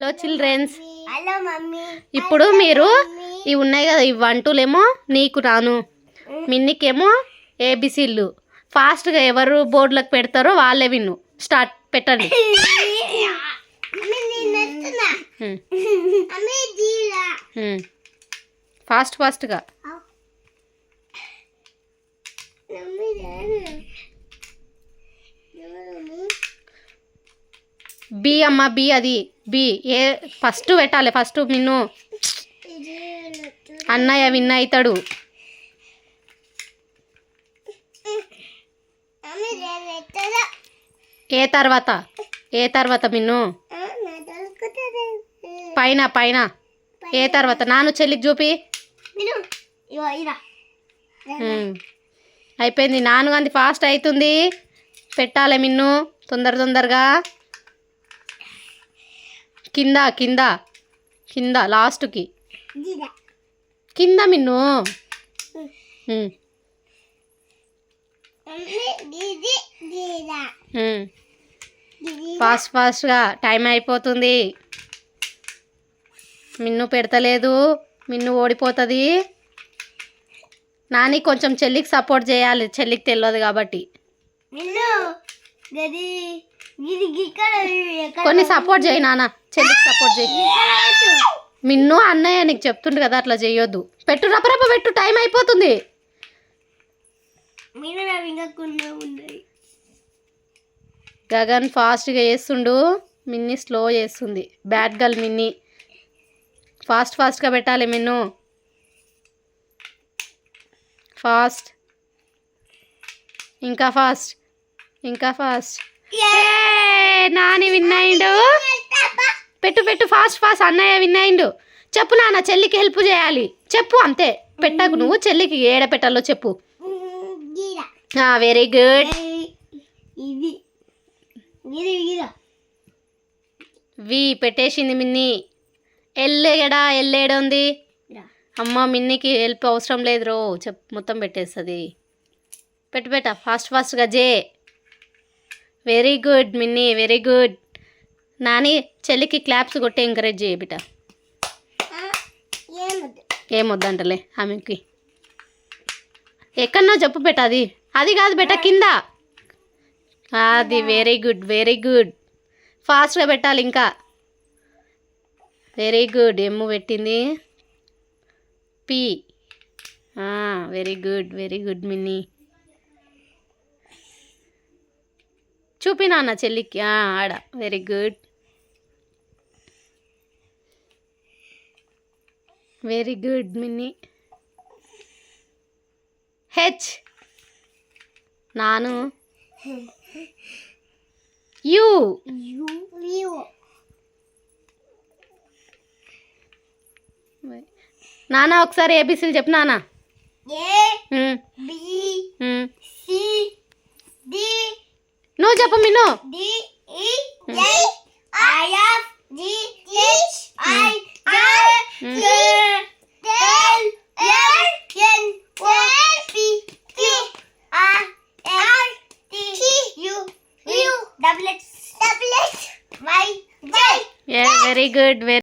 Hello children's hello mummy ఇప్పుడు మీరు ఇవి ఉన్నాయి కదా ఈ వంటలేమో నీకు రాను. మిన్నికేమో ఏబిసిళ్ళు ఫాస్ట్గా ఎవరు బోర్డులకు పెడతారో వాళ్ళే విన్ను. స్టార్ట్ పెట్టండి. ఫాస్ట్ ఫాస్ట్గా బి అమ్మ బి అది. బి ఏ ఫస్ట్ పెట్టాలి. ఫస్ట్ మిన్ను అన్నయ్య విన్ అవుతాడు ఏ తర్వాత? ఏ తర్వాత మిన్ను పైన పైన. ఏ తర్వాత? నాను చెల్లికి చూపి. అయిపోయింది. నాను అంది ఫాస్ట్ అవుతుంది పెట్టాలి మిన్ను. తొందర తొందరగా. కింద కింద కింద లాస్ట్కి. కింద. మిన్ను. ఫాస్ట్ ఫాస్ట్గా టైం అయిపోతుంది. మిన్ను పెడతలేదు. మిన్ను ఓడిపోతుంది. నాని కొంచెం చెల్లికి సపోర్ట్ చేయాలి. చెల్లికి తెలియదు కాబట్టి. కొన్ని సపోర్ట్ చేయి నాన్న. చెల్లికి సపోర్ట్ చేయి. మిన్ను అన్నయ్య నీకు చెప్తుండు కదా అట్లా చేయొద్దు. పెట్టు రపరప పెట్టు టైం అయిపోతుంది. గగన్ ఫాస్ట్గా చేస్తుండు. మిన్ని స్లో చేస్తుంది. Bad girl Minni. ఫాస్ట్ ఫాస్ట్గా పెట్టాలి మిన్ను. ఫాస్ట్. ఇంకా ఫాస్ట్. ఇంకా ఫాస్ట్ నాని విన్ అయిండు. పెట్టు పెట్టు ఫాస్ట్ ఫాస్ట్ అన్నయ్య విన్ అయిండు. చెప్పు నాన్న చెల్లికి హెల్ప్ చేయాలి. చెప్పు అంతే. పెట్టకు నువ్వు చెల్లికి ఏడ పెట్టాలో చెప్పు. వెరీ గుడ్ వి పెట్టేసింది మిన్ని. ఎల్లేడా ఎల్లేడు ఉంది గిరా అమ్మ మిన్నికి హెల్ప్ అవసరం లేదు రో. చెప్ మొత్తం పెట్టేస్తుంది. పెట్టు పెట్ట. ఫాస్ట్ ఫాస్ట్గా జే. వెరీ గుడ్ మిన్ని వెరీ గుడ్. నాని చెల్లికి క్లాప్స్ కొట్టి ఎంకరేజ్ చేయ ఏమద్దు ఏమొద్దంటలే ఆమెకి. ఎక్కడన్నా చెప్పు పెట్ట అది. అది కాదు బెట్ట కింద. అది వెరీ గుడ్ వెరీ గుడ్. ఫాస్ట్గా పెట్టాలి ఇంకా. వెరీ గుడ్ ఎమ్ము పెట్టింది. P. Very good very good మిన్ని. చూపి నాన్న చెల్లికి. ఆడ. వెరీ గుడ్ వెరీ గుడ్ మిన్ని. హెచ్ నాను. యూ నాన్న ఒకసారి ఏబీసీలు చెప్పు నాన్న A B. C D చెప్పు మిన్ను డి ఈ జై I F G H I J K L L N O P Q R S T U U W X W X Y Z very good very